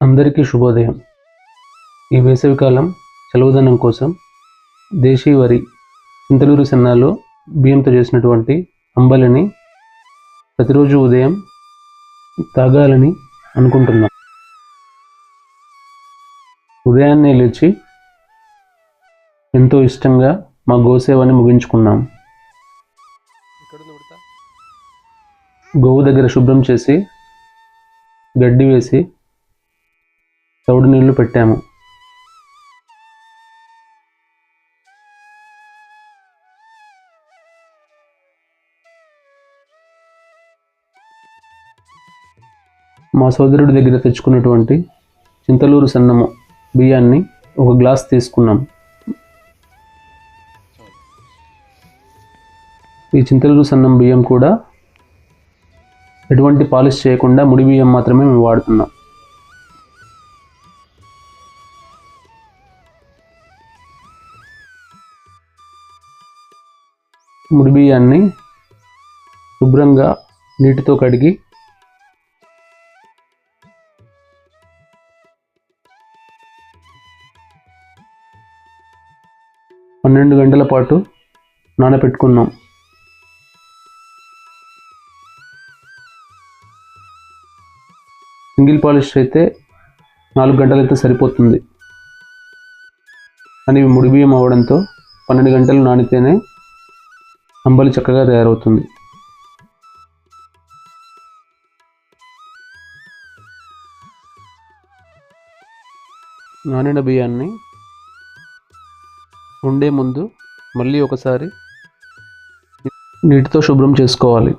అందరికీ శుభోదయం. ఈ వేసవికాలం చలువదనం కోసం దేశీ వరి చింతలూరు సన్నాలో బియ్యంతో చేసినటువంటి అంబలిని ప్రతిరోజు ఉదయం తాగాలని అనుకుంటున్నాం. ఉదయాన్నే లేచి ఎంతో ఇష్టంగా మా గోసేవని ముగించుకున్నాం. గోవు దగ్గర శుభ్రం చేసి గడ్డి వేసి తౌడు నీళ్ళు పెట్టాము. మా సోదరుడి దగ్గర తెచ్చుకున్నటువంటి చింతలూరు సన్నము బియ్యాన్ని ఒక గ్లాస్ తీసుకున్నాం. ఈ చింతలూరు సన్నం బియ్యం కూడా ఎటువంటి పాలిష్ చేయకుండా ముడి బియ్యం మాత్రమే మేము వాడుతున్నాం. ముడి బియ్యాన్ని శుభ్రంగా నీటితో కడిగి పన్నెండు గంటల పాటు నానబెట్టుకున్నాం. సింగిల్ పాలిష్ అయితే నాలుగు గంటలైతే సరిపోతుంది. కానీ ముడి బియ్యం అవడంతో పన్నెండు గంటలు నానితేనే అంబలి చక్కగా తయారవుతుంది. నానిన బియ్యాన్ని వండే ముందు మళ్ళీ ఒకసారి నీటితో శుభ్రం చేసుకోవాలి.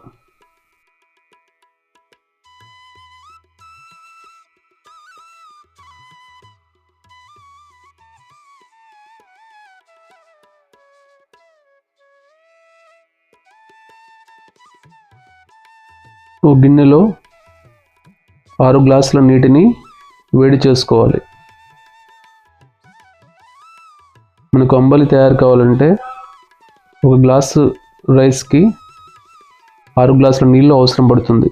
ఓ గిన్నెలో ఆరు గ్లాసుల నీటిని వేడి చేసుకోవాలి. మనకు అంబలి తయారు కావాలంటే ఒక గ్లాసు రైస్కి ఆరు గ్లాసుల నీళ్ళు అవసరం పడుతుంది.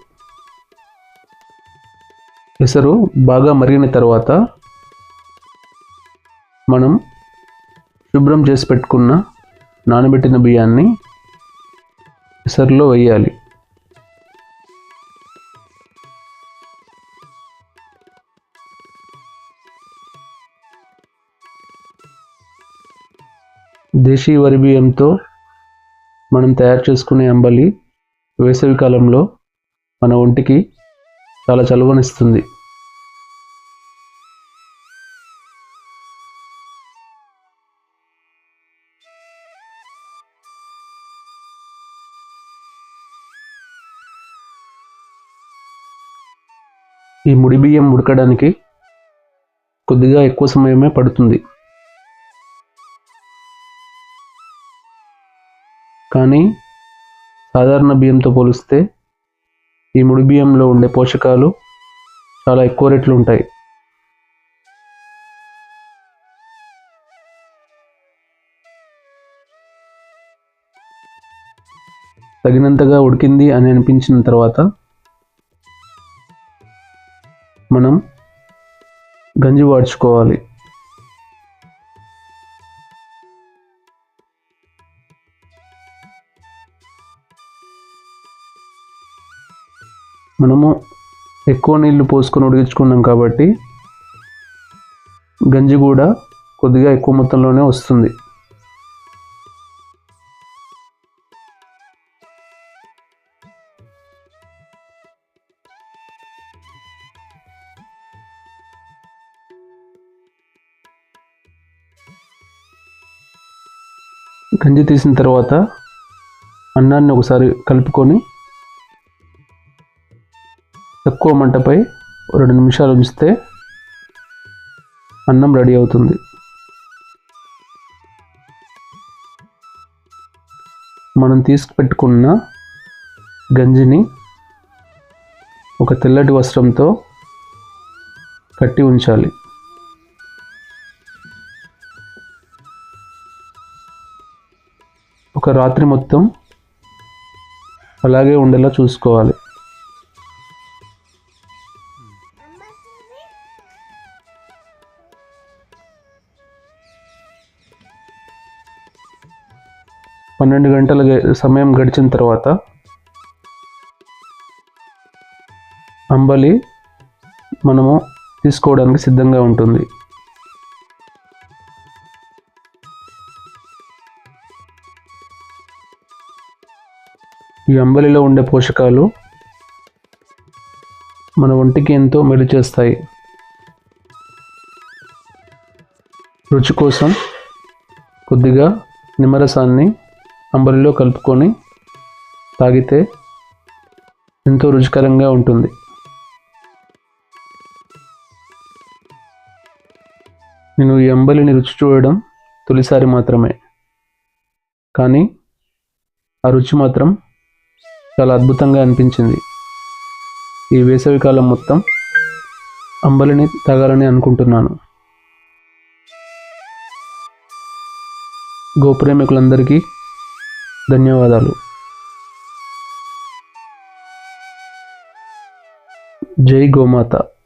పెసరు బాగా మరిగిన తర్వాత మనం శుభ్రం చేసి పెట్టుకున్న నానబెట్టిన బియ్యాన్ని పెసరులో వేయాలి. దేశీ వరి బియ్యంతో మనం తయారు చేసుకునే అంబలి వేసవి కాలంలో మన ఒంటికి చాలా చలువనిస్తుంది. ఈ ముడి బియ్యం ఉడకడానికి కొద్దిగా ఎక్కువ సమయమే పడుతుంది. కానీ సాధారణ బియ్యంతో పోలిస్తే ఈ ముడి బియ్యంలో ఉండే పోషకాలు చాలా ఎక్కువ రేట్లు ఉంటాయి. తగినంతగా ఉడికింది అని అనిపించిన తర్వాత మనం గంజి వాడ్చుకోవాలి. మనము ఎక్కువ నీళ్ళు పోసుకొని ఉడికించుకున్నాం కాబట్టి గంజి కూడా కొద్దిగా ఎక్కువ మొత్తంలోనే వస్తుంది. గంజి తీసిన తర్వాత అన్నాన్ని ఒకసారి కలుపుకొని తక్కువ మంటపై రెండు నిమిషాలు ఉంచితే అన్నం రెడీ అవుతుంది. మనం తీసుకుపెట్టుకున్న గంజిని ఒక తెల్లటి వస్త్రంతో కట్టి ఉంచాలి. ఒక రాత్రి మొత్తం అలాగే ఉండేలా చూసుకోవాలి. పన్నెండు గంటల సమయం గడిచిన తర్వాత అంబలి మనము తీసుకోవడానికి సిద్ధంగా ఉంటుంది. ఈ అంబలిలో ఉండే పోషకాలు మన ఒంటికి ఎంతో మేలు చేస్తాయి. రుచి కోసం కొద్దిగా నిమ్మరసాన్ని అంబలిలో కలుపుకొని తాగితే ఎంతో రుచికరంగా ఉంటుంది. నేను ఈ అంబలిని రుచి చూడడం తొలిసారి మాత్రమే. కానీ ఆ రుచి మాత్రం చాలా అద్భుతంగా అనిపించింది. ఈ వేసవికాలం మొత్తం అంబలిని తాగాలని అనుకుంటున్నాను. గోప్రేమికులందరికీ ధన్యవాదాలు. జై గోమాత.